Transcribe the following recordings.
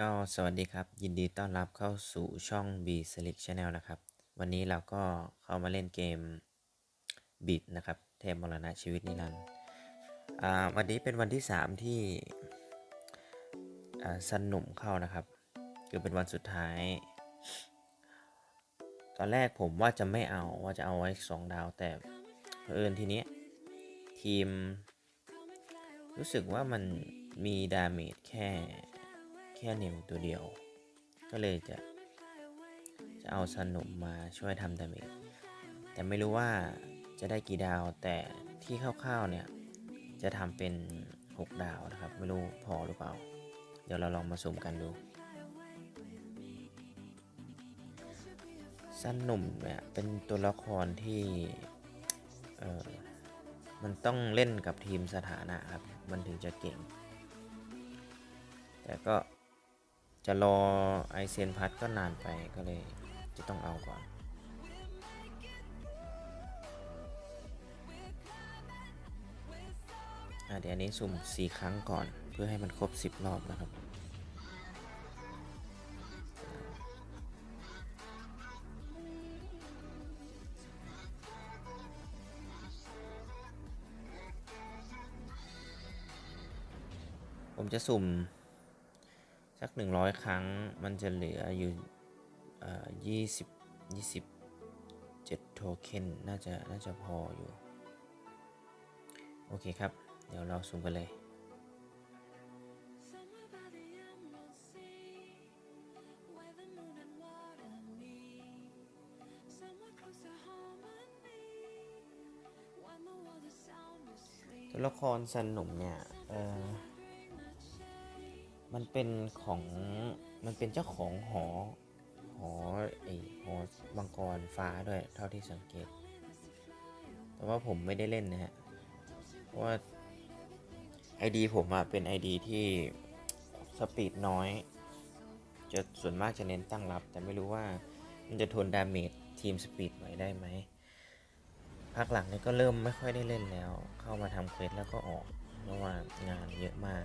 ก็สวัสดีครับ ยินดีต้อนรับเข้าสู่ช่อง B Select Channel นะครับ วันนี้เราก็เข้ามาเล่นเกมบิดนะครับ เทพมรณะชีวิตนิรันดร์อ่าวันนี้เป็นวันที่ 3 ที่อ่าสนุมเข้านะครับ คือเป็นวันสุดท้าย ตอนแรกผมว่าจะไม่เอาว่าจะเอาไว้ 2 ดาว แต่เผอิญทีนี้ทีม รู้สึกว่ามันมีดาเมจแค่ แค่นิวตัวเดียว ก็เลยจะ จะเอาสนุมมาช่วยทำดาเมจแต่ไม่รู้ว่าจะได้กี่ดาวแต่ที่คร่าวๆเนี่ยจะทำเป็น 6 ดาวนะครับ ไม่รู้พอหรือเปล่า เดี๋ยวเราลองมาสุ่มกันดูสนุมเนี่ยเป็นตัวละครที่เออมันต้องเล่นกับทีมสถานะครับ มันถึงจะเก่ง แต่ก็ จะรอไอเซนพัทก็นานไปก็เลยจะต้องเอาก่อน เดี๋ยวอันนี้สุ่ม 4 ครั้งก่อนเพื่อให้มันครบ 10 รอบนะครับผมจะสุ่ม สัก 100 ครั้งมันจะเหลืออยู่เอ่อ20 27โทเค็นน่าจะน่าจะพออยู่ โอเคครับ เดี๋ยวเราสุ่มกันเลยตัวละครสนุมเนี่ย เออ มันเป็นของมันเป็นเจ้าของหอหอไอหอมังกรฟ้าด้วย เท่าที่สังเกต แต่ว่าผมไม่ได้เล่นนะฮะ เพราะว่า ID ผมอะเป็น ID ที่สปีดน้อย จะส่วนมากจะเน้นตั้งรับ แต่ไม่รู้ว่ามันจะทนดาเมจทีมสปีดไหวได้ไหมพักหลังนี้ก็เริ่มไม่ค่อยได้เล่นแล้ว เข้ามาทำเควสแล้วก็ออกเพราะว่างานเยอะมาก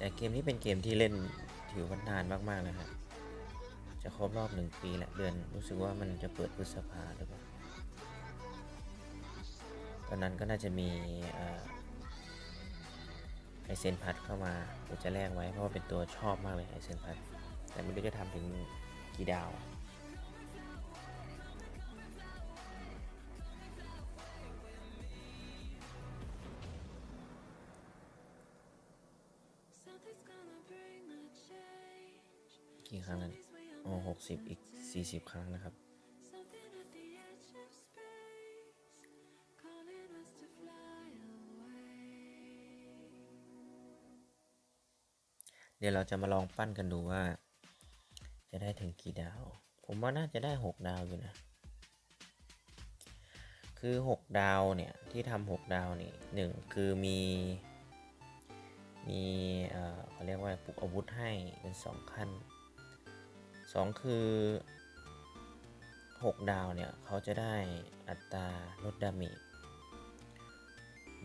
แต่เกมนี้เป็นเกมที่เล่นถือว่านานมากๆนะครับจะครบรอบหนึ่งปีและเดือนรู้สึกว่ามันจะเปิดพฤษภาหรือเปล่าตอนนั้นก็น่าจะมีไอเซนพัดเข้ามาผมจะแลกไว้เพราะว่าเป็นตัวชอบมากเลยไอเซนพัดแต่ไม่รู้จะทำถึงกี่ดาว รั้งแล้นอ๋อหกสิบอีกสี่สิบครั้งนะครับ เดี๋ยวเราจะมาลองปั้นกันดูว่า จะได้ถึงกี่ดาว ผมว่าน่าจะได้หกดาวอยู่นะ คือหกดาวเนี่ย ที่ทำหกดาวนี่หนึ่งคือมีมีเอ่อเขาเรียกว่าปลุกอาวุธให้เป็นสองขั้น สองคือหกดาวเนี่ย เขาจะได้อัตราลดดาเมจ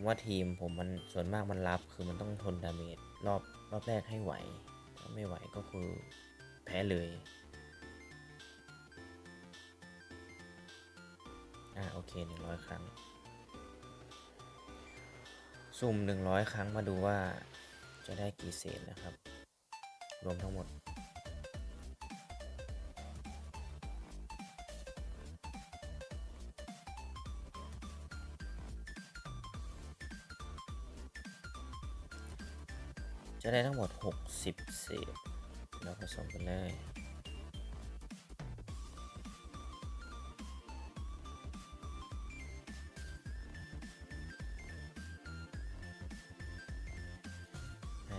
ว่าทีมผมมันส่วนมากมันรับคือมันต้องทนดาเมจรอบรอบแรกให้ไหว ถ้าไม่ไหวก็คือแพ้เลย อ่าโอเค 100 ครั้ง สุ่ม 100 ครั้งมาดูว่าจะได้กี่เศษนะครับ รวมทั้งหมด จะได้ทั้งหมด 60เศษเราผสมกันเลย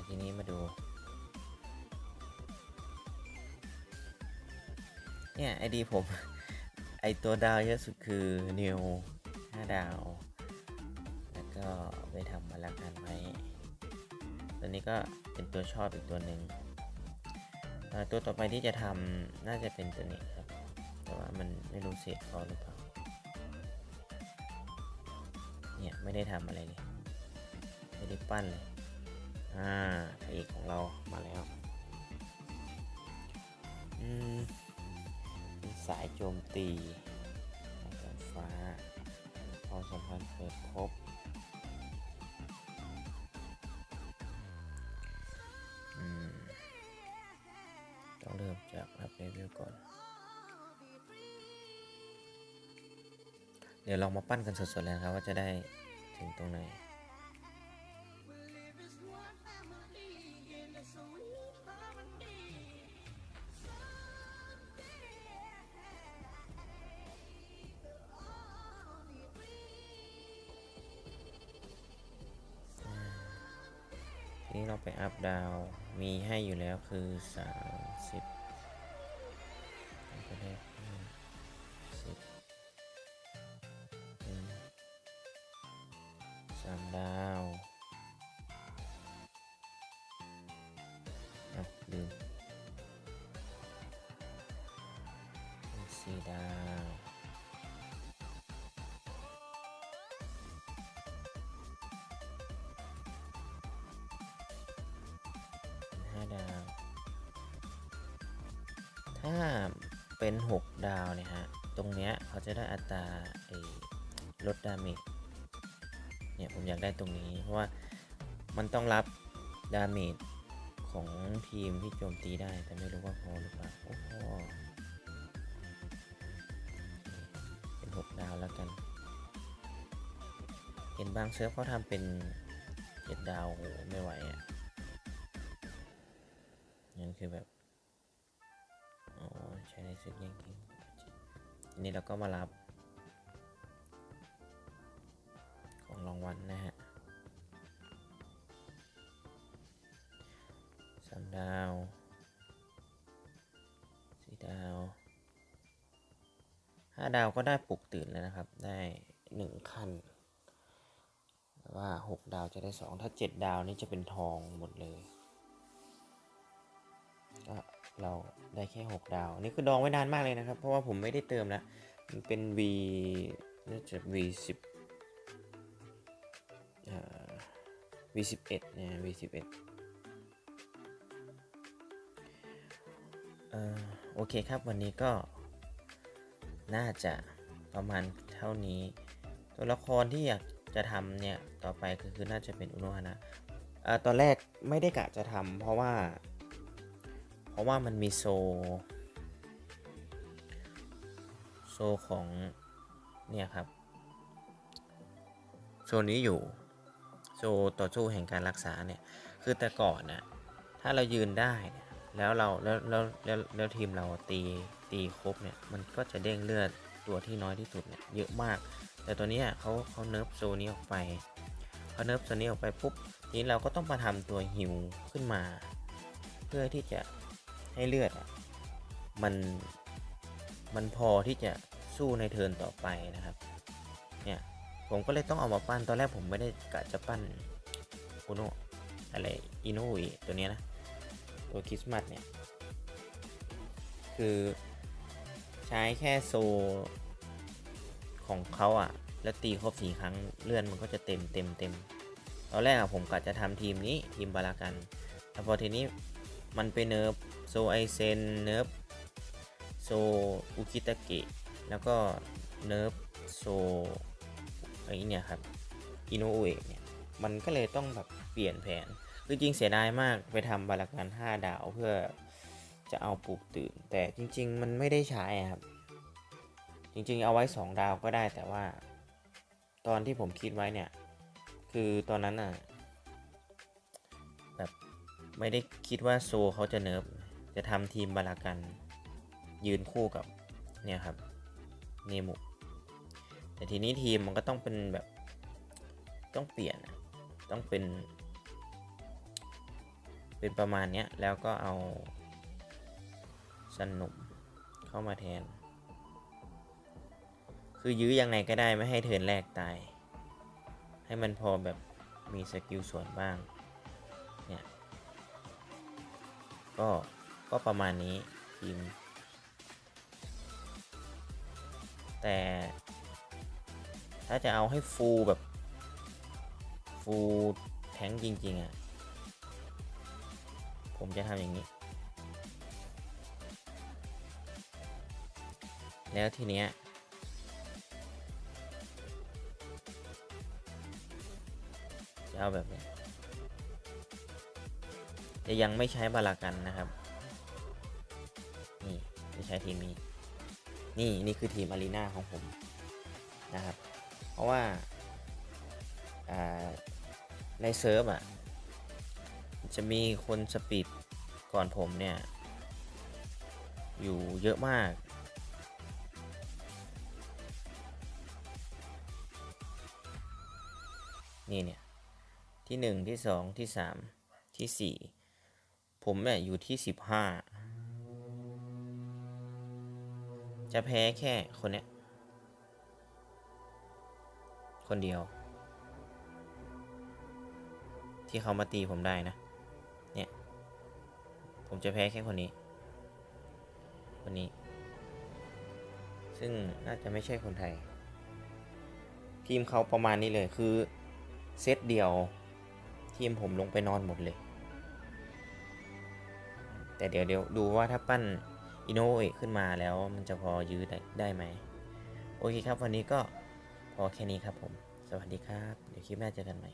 ทีนี้มาดู เนี่ยไอดีผม ไอตัวดาวเยอะสุดคือนิว5ดาว แล้วก็ไปทำมาล้วกันไว้ ตัวนี้ก็เป็นตัวชอบอีกตัวหนึ่งตัวต่อไปที่จะทำน่าจะเป็นตัวนี้ครับ แต่ว่ามันไม่รู้เศษพอหรือเปล่า เนี่ยไม่ได้ทำอะไรเลย ไม่ได้ปั้นเลย อ่าพระเอกของเรามาแล้ว อืมสายโจมตีมังฟ้าความสัมพันธ์เปิดพบ จากอัพเลเวลก่อน เดี๋ยวลองมาปั้นกันสดๆเลยครับว่าจะได้ถึงตรงไหนทีนี้เราไปอัพดาว มีให้อยู่แล้วคือ 30 สี่ดาว ห้าดาว ถ้าเป็น 6 ดาวเนี่ยฮะ ตรงเนี้ยเขาจะได้อัตราไอ้ลดดาเมจ เนี่ยผมอยากได้ตรงนี้ เพราะว่ามันต้องรับดาเมจของทีมที่โจมตีได้ แต่ไม่รู้ว่าพอหรือเปล่า โอ้พอ แล้วกัน เห็นบางเซิร์ฟเขาทำเป็น7ดดาวโหไม่ไหวอะนั่นคือแบบอ๋อใช้ในศึกแย่งกินทีนี้เราก็มารับ ของรางวัลนะฮะสามดาวสี่ดาว ห้าดาวก็ได้ปลุกตื่นแล้วนะครับ ได้หนึ่งขั้น ว่าหกดาวจะได้สองถ้าเจ็ดดาวนี่จะเป็นทองหมดเลยก็เราได้แค่6ดาวนี่คือดองไว้นานมากเลยนะครับ เพราะว่าผมไม่ได้เติมแล้วมันเป็น V น่าจะ V 10เอ่อ V 11เนี่ย V 11เอ่อโอเคครับวันนี้ก็ น่าจะประมาณเท่านี้ ตัวละครที่อยากจะทำเนี่ย ต่อไปก็คือน่าจะเป็นอุโนฮานะอ่าตอนแรกไม่ได้กะจะทำเพราะว่า เพราะว่ามันมีโซ โซของ เนี่ยครับ โซนี้อยู่ โซต่อสู้แห่งการรักษาเนี่ย คือแต่ก่อนนะถ้าเรายืนได้ แล้วเราแล้วแล้วแล้วแล้วทีมเราตี ตีครบเนี่ยมันก็จะเด้งเลือดตัวที่น้อยที่สุดเนี่ยเยอะมาก แต่ตัวนี้เขาเขาเนิร์ฟโซนี้ออกไปเขาเนิร์ฟโซนี้ออกไปปุ๊บทีนี้เราก็ต้องมาทำตัวฮิวขึ้นมา เพื่อที่จะให้เลือดอะมันมันพอที่จะสู้ในเทิร์นต่อไปนะครับเนี่ยผมก็เลยต้องเอามาปั้นตอนแรกผมไม่ได้กะจะปั้นอุโนอะไรอิโนอุตัวนี้นะตัวคริสต์มาสเนี่ยคือ ใช้แค่โซของเขาอะแล้วตีครบสี่ครั้งเลื่อนมันก็จะเต็มเต็มเต็มตอนแรกอะผมกะจะทำทีมนี้ทีมบารากัน แต่พอทีนี้มันไปเนิร์ฟโซไอเซนเนิร์ฟโซอุคิตะเกะแล้วก็เนิร์ฟโซไอเนี่ยครับอินโนอุเอะเนี่ยมันก็เลยต้องแบบเปลี่ยนแผน คือจริงเสียดายมากไปทำบารากัน 5 ดาวเพื่อ จะเอาปลูกตื่น แต่จริง ๆ มันไม่ได้ใช้อะครับ จริง ๆ เอาไว้ 2 ดาวก็ได้แต่ว่า ตอนที่ผมคิดไว้เนี่ย คือตอนนั้นอะแบบไม่ได้คิดว่าโซเขาจะเนิร์ฟจะทำทีมบารากันยืนคู่กับเนี่ยครับเนมุแต่ทีนี้ทีมมันก็ต้องเป็นแบบต้องเปลี่ยนต้องเป็น เป็นประมาณเนี้ยแล้วก็เอา สนุมเข้ามาแทน คือยื้อยังไงก็ได้ไม่ให้เทินแรกตาย ให้มันพอแบบมีสกิลส่วนบ้าง เนี่ย ก็ ก็ประมาณนี้ทีม แต่ถ้าจะเอาให้ฟูลแบบ ฟูลแทงจริง ๆอะ ผมจะทำอย่างนี้ แล้วทีเนี้ยจะเอาแบบนี้ จะยังไม่ใช้บาลากันนะครับ นี่จะใช้ทีมนี้ นี่นี่คือทีมอารีนาของผมนะครับ เพราะว่าในเซิร์ฟอะ จะมีคนสปีดก่อนผมเนี่ย อยู่เยอะมาก นี่เนี่ยที่หนึ่งที่สองที่สามที่สี่ผมเนี่ยอยู่ที่สิบห้าจะแพ้แค่คนเนี้ยคนเดียว ที่เขามาตีผมได้นะ เนี่ย ผมจะแพ้แค่คนนี้ คนนี้ ซึ่งน่าจะไม่ใช่คนไทย ทีมเขาประมาณนี้เลยคือ เซตเดียวทีมผมลงไปนอนหมดเลย แต่เดี๋ยวเดี๋ยวดูว่าถ้าปั้นอินโนเอขึ้นมาแล้วมันจะพอยื้อได้ได้ไหม โอเคครับ วันนี้ก็พอแค่นี้ครับผม สวัสดีครับ เดี๋ยวคลิปหน้าเจอกันใหม่